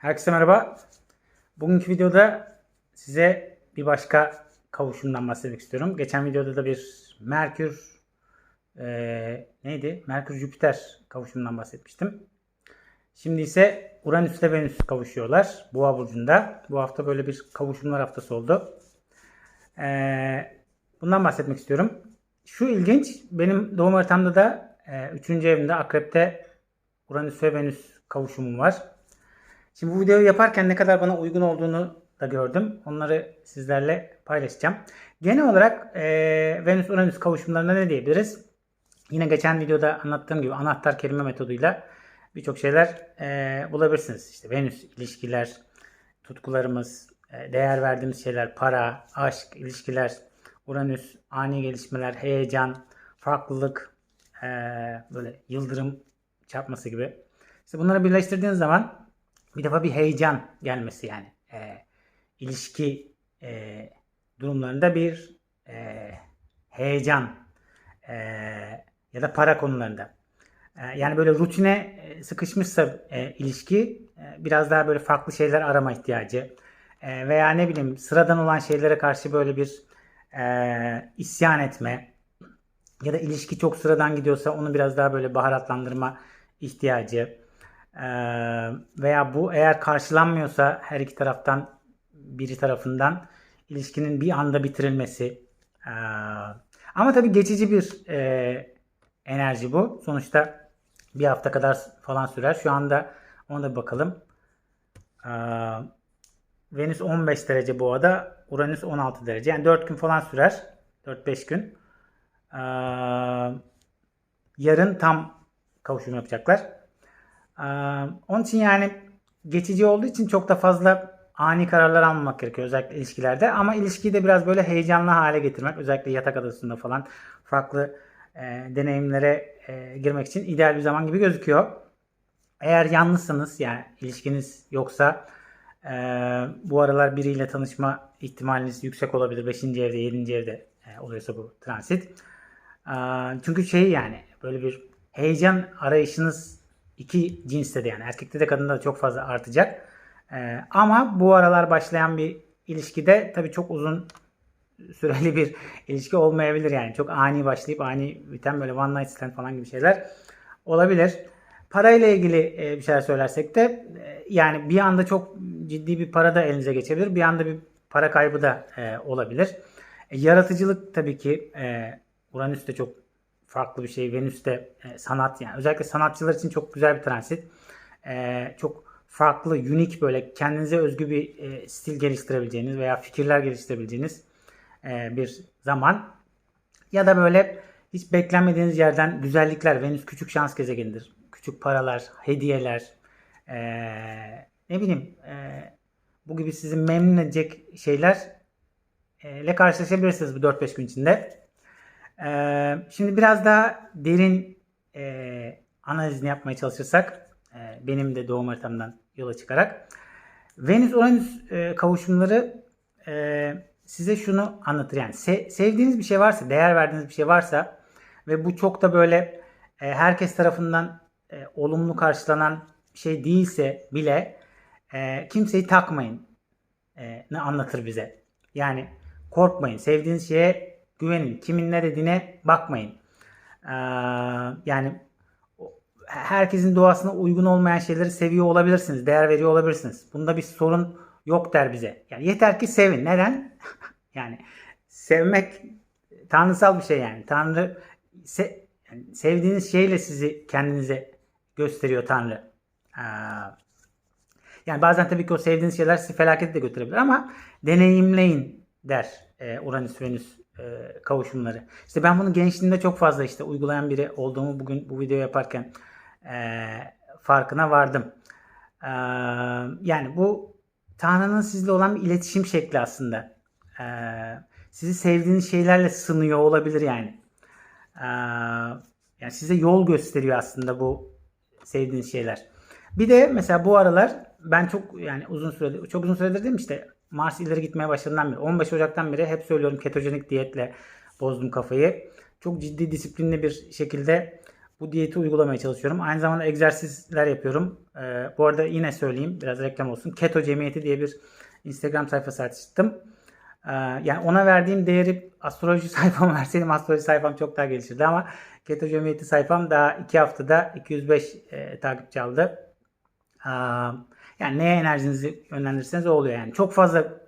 Herkese merhaba. Bugünkü videoda size bir başka kavuşumdan bahsetmek istiyorum. Geçen videoda da bir Merkür eee, neydi? Merkür Jüpiter kavuşumundan bahsetmiştim. Şimdi ise Uranüs ile Venüs kavuşuyorlar. Boğa burcunda. Bu hafta böyle bir kavuşumlar haftası oldu. Eee, bundan bahsetmek istiyorum. Şu ilginç. Benim doğum haritamda da 3. evimde Akrep'te Uranüs ve Venüs kavuşumum var. Şimdi bu videoyu yaparken ne kadar bana uygun olduğunu da gördüm. Onları sizlerle paylaşacağım. Genel olarak e, Venüs-Uranüs kavuşumlarında ne diyebiliriz? Yine geçen videoda anlattığım gibi anahtar kelime metoduyla birçok şeyler e, bulabilirsiniz. İşte Venüs ilişkiler, tutkularımız, e, değer verdiğimiz şeyler, para, aşk, ilişkiler, Uranüs, ani gelişmeler, heyecan, farklılık, e, böyle yıldırım çarpması gibi. İşte bunları birleştirdiğiniz zaman bir defa bir heyecan gelmesi yani e, ilişki e, durumlarında bir e, heyecan e, ya da para konularında. E, yani böyle rutine e, sıkışmışsa e, ilişki e, biraz daha böyle farklı şeyler arama ihtiyacı E, veya ne bileyim sıradan olan şeylere karşı böyle bir e, isyan etme ya da ilişki çok sıradan gidiyorsa onu biraz daha böyle baharatlandırma ihtiyacı. Ee, veya bu eğer karşılanmıyorsa her iki taraftan biri tarafından ilişkinin bir anda bitirilmesi. Ee, ama tabii geçici bir e, enerji bu. Sonuçta bir hafta kadar falan sürer. Şu anda ona da bir bakalım. Ee, Venüs 15 derece boğada, Uranüs 16 derece. Yani 4 gün falan sürer. 4-5 gün. Yarın tam kavuşum yapacaklar. Onun için yani geçici olduğu için çok da fazla ani kararlar almamak gerekiyor özellikle ilişkilerde. Ama ilişkiyi de biraz böyle heyecanlı hale getirmek özellikle yatak adasında falan farklı e, deneyimlere e, girmek için ideal bir zaman gibi gözüküyor. Eğer yalnızsanız yani ilişkiniz yoksa e, bu aralar biriyle tanışma ihtimaliniz yüksek olabilir. 5. evde 7. evde e, oluyorsa bu transit. E, çünkü şey yani böyle bir heyecan arayışınız iki cinste de yani erkekte de kadında da çok fazla artacak. Ee, ama bu aralar başlayan bir ilişkide tabii çok uzun süreli bir ilişki olmayabilir yani. Çok ani başlayıp ani biten böyle one night stand falan gibi şeyler olabilir. Parayla ilgili e, bir şeyler söylersek de e, yani bir anda çok ciddi bir para da elinize geçebilir. Bir anda bir para kaybı da e, olabilir. Yaratıcılık tabii ki Uranüs de çok farklı bir şey. Venüs de e, sanat yani özellikle sanatçılar için çok güzel bir transit. E, çok farklı, unik böyle kendinize özgü bir e, stil geliştirebileceğiniz veya fikirler geliştirebileceğiniz e, bir zaman. Ya da böyle hiç beklenmediğiniz yerden güzellikler. Venüs küçük şans gezegenidir. Küçük paralar, hediyeler, e, ne bileyim e, bu gibi sizi memnun edecek şeyler ile karşılaşabilirsiniz bu 4-5 gün içinde. Ee, şimdi biraz daha derin e, analizini yapmaya çalışırsak e, benim de doğum haritamdan yola çıkarak Venüs-Uranüs e, kavuşumları e, size şunu anlatır yani se- sevdiğiniz bir şey varsa değer verdiğiniz bir şey varsa ve bu çok da böyle e, herkes tarafından e, olumlu karşılanan bir şey değilse bile e, kimseyi takmayın e, ne anlatır bize. Yani korkmayın. Sevdiğiniz şeye güvenin. Kimin ne dediğine bakmayın. Ee, yani herkesin doğasına uygun olmayan şeyleri seviyor olabilirsiniz. Değer veriyor olabilirsiniz. Bunda bir sorun yok der bize. Yani yeter ki sevin. Neden? yani sevmek tanrısal bir şey yani. Tanrı se, yani sevdiğiniz şeyle sizi kendinize gösteriyor Tanrı. Ee, yani bazen tabii ki o sevdiğiniz şeyler sizi felakete de götürebilir ama deneyimleyin der e, Uranüs Venüs e, kavuşumları. İşte ben bunu gençliğimde çok fazla işte uygulayan biri olduğumu bugün bu video yaparken e, farkına vardım. E, yani bu Tanrı'nın sizle olan bir iletişim şekli aslında. E, sizi sevdiğiniz şeylerle sınıyor olabilir yani. E, yani size yol gösteriyor aslında bu sevdiğiniz şeyler. Bir de mesela bu aralar ben çok yani uzun süredir çok uzun süredir değil mi işte Mars ileri gitmeye başladığından beri 15 Ocak'tan beri hep söylüyorum ketojenik diyetle bozdum kafayı. Çok ciddi disiplinli bir şekilde bu diyeti uygulamaya çalışıyorum. Aynı zamanda egzersizler yapıyorum. Ee, bu arada yine söyleyeyim biraz reklam olsun. Keto Cemiyeti diye bir Instagram sayfası açtım. Ee, yani ona verdiğim değeri astroloji sayfam verseydim astroloji sayfam çok daha gelişirdi ama Keto Cemiyeti sayfam daha 2 haftada 205 e, takipçi aldı. Ee, yani neye enerjinizi yönlendirirseniz o oluyor yani. Çok fazla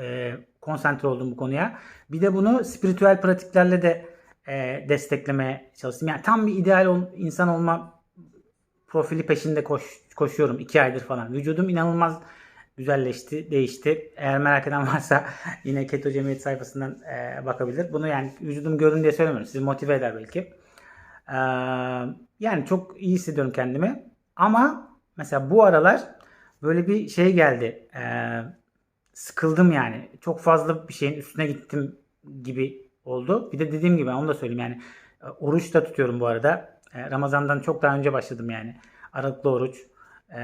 e, konsantre oldum bu konuya. Bir de bunu spiritüel pratiklerle de e, desteklemeye çalıştım. Yani tam bir ideal ol- insan olma profili peşinde koş, koşuyorum 2 aydır falan. Vücudum inanılmaz güzelleşti, değişti. Eğer merak eden varsa yine Keto Cemiyeti sayfasından e, bakabilir. Bunu yani vücudum görün diye söylemiyorum. Sizi motive eder belki. Ee, yani çok iyi hissediyorum kendimi. Ama mesela bu aralar böyle bir şey geldi. Ee, sıkıldım yani. Çok fazla bir şeyin üstüne gittim gibi oldu. Bir de dediğim gibi onu da söyleyeyim yani e, oruç da tutuyorum bu arada. E, Ramazan'dan çok daha önce başladım yani. Aralıklı oruç. E,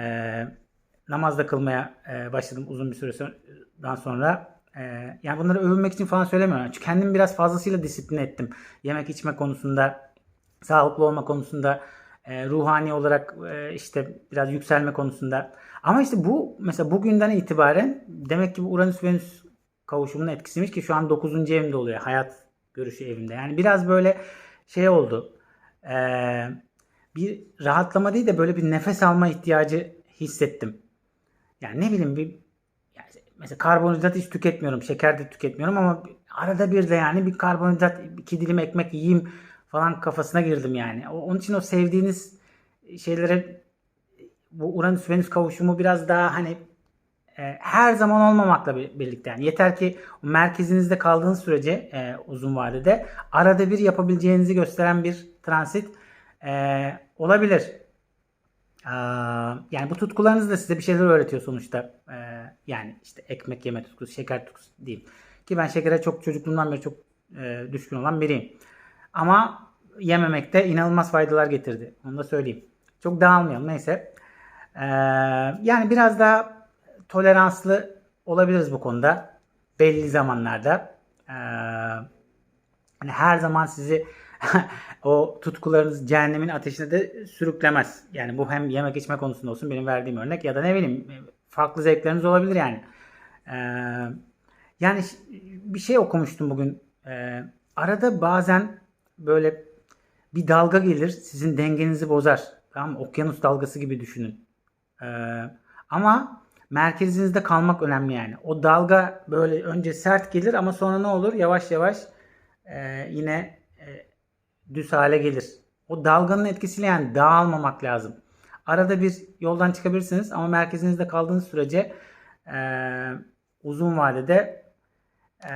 namaz da kılmaya e, başladım uzun bir süreden sonra. E, yani bunları övünmek için falan söylemiyorum. Çünkü kendimi biraz fazlasıyla disiplin ettim. Yemek içme konusunda, sağlıklı olma konusunda, e, ruhani olarak e, işte biraz yükselme konusunda. Ama işte bu mesela bugünden itibaren demek ki bu Uranüs-Venüs kavuşumunun etkisiymiş ki şu an 9. evimde oluyor. Hayat görüşü evimde. Yani biraz böyle şey oldu. Ee, bir rahatlama değil de böyle bir nefes alma ihtiyacı hissettim. Yani ne bileyim bir mesela karbonhidrat hiç tüketmiyorum. Şeker de tüketmiyorum ama arada bir de yani bir karbonhidrat iki dilim ekmek yiyeyim falan kafasına girdim yani. Onun için o sevdiğiniz şeylere bu Uranüs Venüs kavuşumu biraz daha hani e, her zaman olmamakla bir- birlikte yani yeter ki merkezinizde kaldığınız sürece e, uzun vadede arada bir yapabileceğinizi gösteren bir transit e, olabilir. Aa, yani bu tutkularınız da size bir şeyler öğretiyor sonuçta. E, yani işte ekmek yeme tutkusu, şeker tutkusu diyeyim. Ki ben şekere çok çocukluğumdan beri çok e, düşkün olan biriyim. Ama yememekte inanılmaz faydalar getirdi. Onu da söyleyeyim. Çok dağılmayalım neyse. Ee, yani biraz daha toleranslı olabiliriz bu konuda. Belli zamanlarda. Ee, hani her zaman sizi o tutkularınız cehennemin ateşine de sürüklemez. Yani bu hem yemek içme konusunda olsun benim verdiğim örnek ya da ne bileyim farklı zevkleriniz olabilir yani. Ee, yani bir şey okumuştum bugün. Ee, arada bazen böyle bir dalga gelir sizin dengenizi bozar. Tamam? Okyanus dalgası gibi düşünün. Ee, ama merkezinizde kalmak önemli yani. O dalga böyle önce sert gelir ama sonra ne olur? Yavaş yavaş e, yine e, düz hale gelir. O dalganın etkisiyle yani dağılmamak lazım. Arada bir yoldan çıkabilirsiniz ama merkezinizde kaldığınız sürece e, uzun vadede e,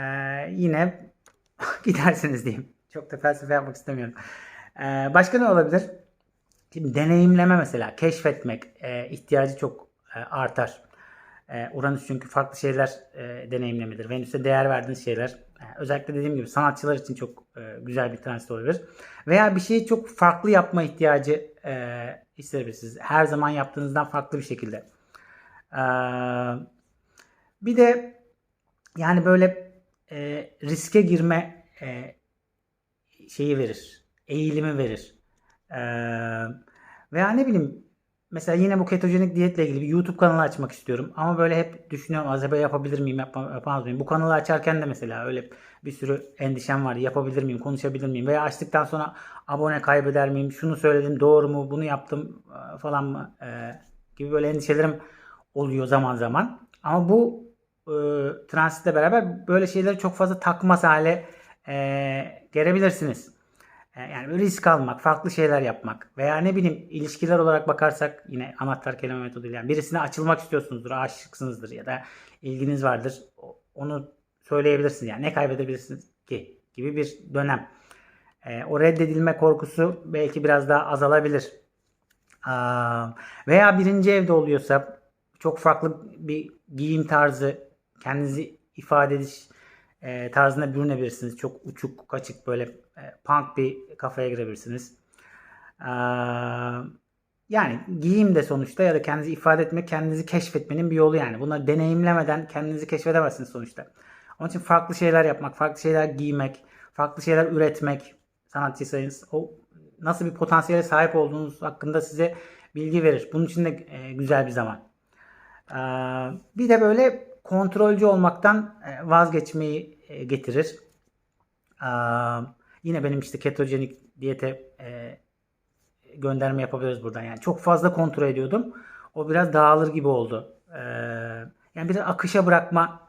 yine gidersiniz diyeyim. Çok da felsefe yapmak istemiyorum. E, başka ne olabilir? Şimdi deneyimleme mesela, keşfetmek e, ihtiyacı çok e, artar. E, Uranüs çünkü farklı şeyler e, deneyimlemedir. Venüs'e değer verdiğiniz şeyler. e, özellikle dediğim gibi sanatçılar için çok e, güzel bir transit olabilir. Veya bir şeyi çok farklı yapma ihtiyacı e, hissedebilirsiniz. Her zaman yaptığınızdan farklı bir şekilde. E, bir de yani böyle e, riske girme e, şeyi verir. Eğilimi verir. Ee, veya ne bileyim mesela yine bu ketojenik diyetle ilgili bir YouTube kanalı açmak istiyorum. Ama böyle hep düşünüyorum acaba yapabilir miyim yapma- yapamaz mıyım? Bu kanalı açarken de mesela öyle bir sürü endişem var. Yapabilir miyim? Konuşabilir miyim? Veya açtıktan sonra abone kaybeder miyim? Şunu söyledim doğru mu? Bunu yaptım e, falan mı? E, gibi böyle endişelerim oluyor zaman zaman. Ama bu e, transitle beraber böyle şeyleri çok fazla takmaz hale e, gelebilirsiniz. E, Yani risk almak, farklı şeyler yapmak veya ne bileyim ilişkiler olarak bakarsak yine anahtar kelime metoduyla yani birisine açılmak istiyorsunuzdur, aşıksınızdır ya da ilginiz vardır. Onu söyleyebilirsiniz. Yani ne kaybedebilirsiniz ki gibi bir dönem. E, o reddedilme korkusu belki biraz daha azalabilir. Aa, veya birinci evde oluyorsa çok farklı bir giyim tarzı, kendinizi ifade ediş e, tarzına bürünebilirsiniz. Çok uçuk, kaçık böyle e, punk bir kafaya girebilirsiniz. Aa, yani giyim de sonuçta ya da kendinizi ifade etmek, kendinizi keşfetmenin bir yolu yani. Bunları deneyimlemeden kendinizi keşfedemezsiniz sonuçta. Onun için farklı şeyler yapmak, farklı şeyler giymek, farklı şeyler üretmek, sanatçıysanız o nasıl bir potansiyele sahip olduğunuz hakkında size bilgi verir. Bunun için de e, güzel bir zaman. Ee, bir de böyle kontrolcü olmaktan e, vazgeçmeyi e, getirir. Yine benim işte ketojenik diyete e, gönderme yapabiliriz buradan. Yani çok fazla kontrol ediyordum. O biraz dağılır gibi oldu. Ee, yani biraz akışa bırakma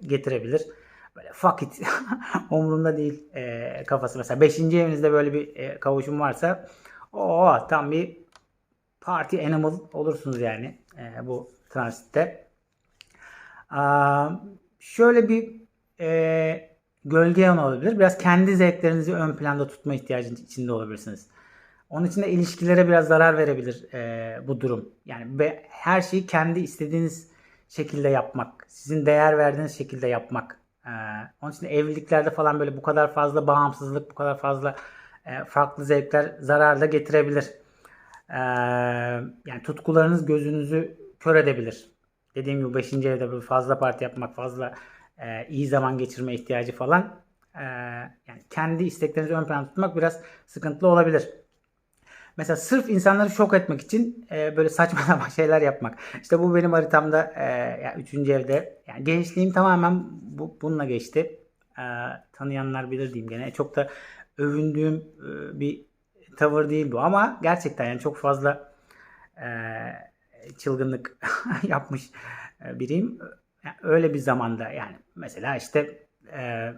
getirebilir. Böyle fuck it umurumda değil kafası. Mesela 5. evinizde böyle bir kavuşum varsa o tam bir party animal olursunuz yani bu transitte. Şöyle bir e, gölge yan olabilir. Biraz kendi zevklerinizi ön planda tutma ihtiyacı içinde olabilirsiniz. Onun için de ilişkilere biraz zarar verebilir e, bu durum. Yani be, her şeyi kendi istediğiniz şekilde yapmak, sizin değer verdiğiniz şekilde yapmak. E, onun için de evliliklerde falan böyle bu kadar fazla bağımsızlık, bu kadar fazla e, farklı zevkler zarar da getirebilir. E, yani tutkularınız gözünüzü kör edebilir. Dediğim gibi 5. evde böyle fazla parti yapmak, fazla e, iyi zaman geçirme ihtiyacı falan. E, yani kendi isteklerinizi ön plana tutmak biraz sıkıntılı olabilir. Mesela sırf insanları şok etmek için e, böyle saçma sapan şeyler yapmak. İşte bu benim haritamda e, yani 3. evde. Yani gençliğim tamamen bu, bununla geçti. E, tanıyanlar bilir diyeyim gene. Çok da övündüğüm e, bir tavır değil bu ama gerçekten yani çok fazla e, çılgınlık yapmış e, biriyim. Öyle bir zamanda yani mesela işte e,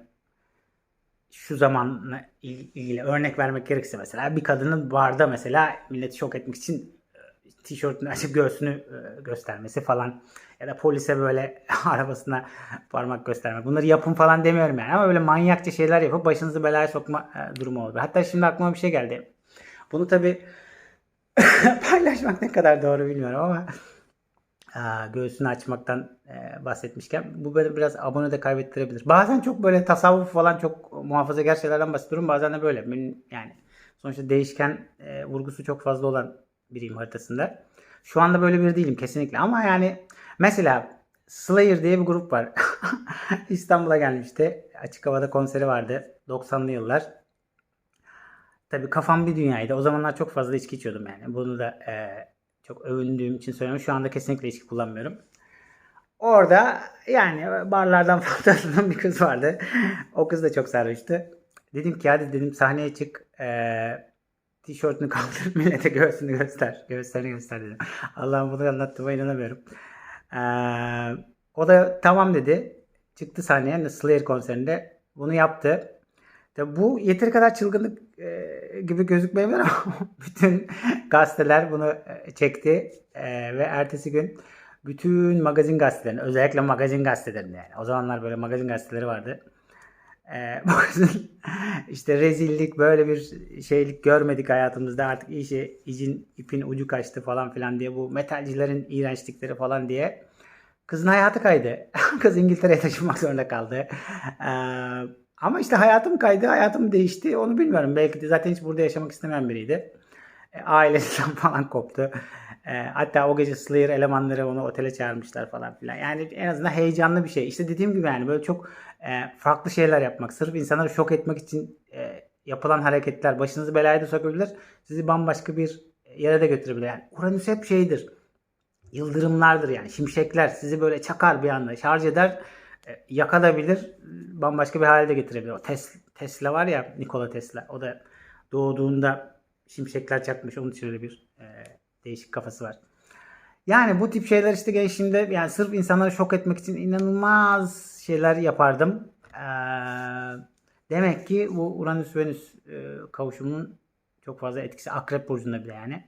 şu zamanla ilgili örnek vermek gerekirse mesela bir kadının barda mesela milleti şok etmek için e, tişörtünü açıp göğsünü göstermesi falan ya da polise böyle arabasına parmak göstermek. Bunları yapın falan demiyorum yani ama böyle manyakça şeyler yapıp başınızı belaya sokma durumu olur. Hatta şimdi aklıma bir şey geldi. Bunu tabi paylaşmak ne kadar doğru bilmiyorum ama Aa, göğsünü açmaktan e, bahsetmişken bu böyle biraz abone de kaybettirebilir. Bazen çok böyle tasavvuf falan çok muhafazakar şeylerden bahsediyorum. Bazen de böyle. Benim, yani sonuçta değişken e, vurgusu çok fazla olan biriyim haritasında. Şu anda böyle bir değilim kesinlikle ama yani mesela Slayer diye bir grup var. İstanbul'a gelmişti. Açık havada konseri vardı. 90'lı yıllar. Tabii kafam bir dünyaydı. O zamanlar çok fazla içki içiyordum yani. Bunu da e, çok övündüğüm için söylüyorum. Şu anda kesinlikle içki kullanmıyorum. Orada yani barlardan falan bir kız vardı. o kız da çok sarhoştu. Dedim ki hadi dedim sahneye çık. Ee, tişörtünü kaldır millete göğsünü göster. Göğüslerini göster dedim. Allah'ım bunu anlattığıma inanamıyorum. Ee, o da tamam dedi. Çıktı sahneye Slayer konserinde. Bunu yaptı. Tabi bu yeteri kadar çılgınlık e, gibi gözükmeyebilir ama bütün gazeteler bunu e, çekti e, ve ertesi gün bütün magazin gazetelerini özellikle magazin gazetelerinde yani o zamanlar böyle magazin gazeteleri vardı. E, kızın işte rezillik böyle bir şeylik görmedik hayatımızda artık işi icin ipin ucu kaçtı falan filan diye bu metalcilerin iğrençlikleri falan diye kızın hayatı kaydı. Kız İngiltere'ye taşınmak zorunda kaldı. Eee ama işte hayatım kaydı, hayatım değişti. Onu bilmiyorum. Belki de zaten hiç burada yaşamak istemeyen biriydi. E, ailesinden falan koptu. E, hatta o gece Slayer elemanları onu otele çağırmışlar falan filan. Yani en azından heyecanlı bir şey. İşte dediğim gibi yani böyle çok e, farklı şeyler yapmak. Sırf insanları şok etmek için e, yapılan hareketler başınızı belaya da sokabilir. Sizi bambaşka bir yere de götürebilir. Yani Uranüs hep şeydir. Yıldırımlardır yani. Şimşekler sizi böyle çakar bir anda. Şarj eder yakabilir, bambaşka bir hale de getirebilir. O Tesla, Tesla var ya Nikola Tesla. O da doğduğunda şimşekler çakmış. Onun için öyle bir e, değişik kafası var. Yani bu tip şeyler işte gençliğimde yani sırf insanları şok etmek için inanılmaz şeyler yapardım. Ee, demek ki bu Uranüs-Venüs e, kavuşumunun çok fazla etkisi Akrep Burcu'nda bile yani.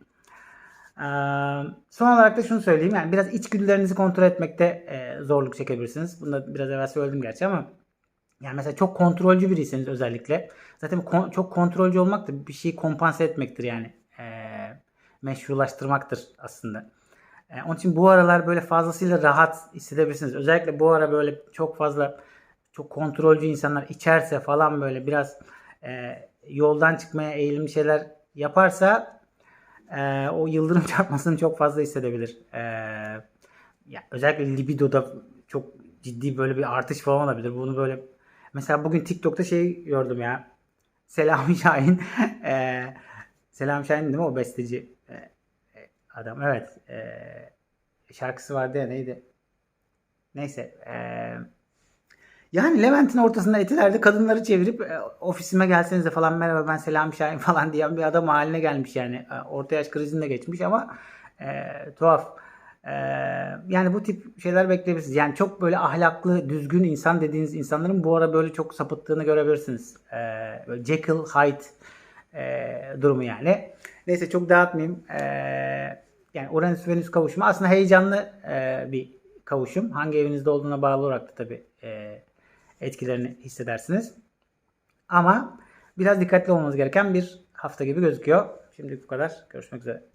Son olarak da şunu söyleyeyim. Yani biraz içgüdülerinizi kontrol etmekte e, zorluk çekebilirsiniz. Bunu da biraz evvel söyledim gerçi ama yani mesela çok kontrolcü biriyseniz özellikle zaten kon- çok kontrolcü olmak da bir şeyi kompanse etmektir yani. E, meşrulaştırmaktır aslında. E, onun için bu aralar böyle fazlasıyla rahat hissedebilirsiniz. Özellikle bu ara böyle çok fazla çok kontrolcü insanlar içerse falan böyle biraz e, yoldan çıkmaya eğilimli şeyler yaparsa e, o yıldırım çarpmasını çok fazla hissedebilir. E, ya özellikle libidoda çok ciddi böyle bir artış falan olabilir. Bunu böyle mesela bugün TikTok'ta şey gördüm ya. Selami Şahin e, Selam Şahin değil mi o besteci e, e, adam? Evet. E, şarkısı vardı ya neydi? Neyse. E, yani Levent'in ortasında etilerde kadınları çevirip e, ofisime gelsenize falan merhaba ben Selam Şahin falan diyen bir adam haline gelmiş yani. E, orta yaş krizinde geçmiş ama e, tuhaf. E, yani bu tip şeyler bekleyebilirsiniz. Yani çok böyle ahlaklı, düzgün insan dediğiniz insanların bu ara böyle çok sapıttığını görebilirsiniz. E, böyle Jekyll Hyde e, durumu yani. Neyse çok dağıtmayayım. E, yani Uranüs-Venüs kavuşumu aslında heyecanlı e, bir kavuşum. Hangi evinizde olduğuna bağlı olarak da tabii e, etkilerini hissedersiniz. Ama biraz dikkatli olmanız gereken bir hafta gibi gözüküyor. Şimdilik bu kadar. Görüşmek üzere.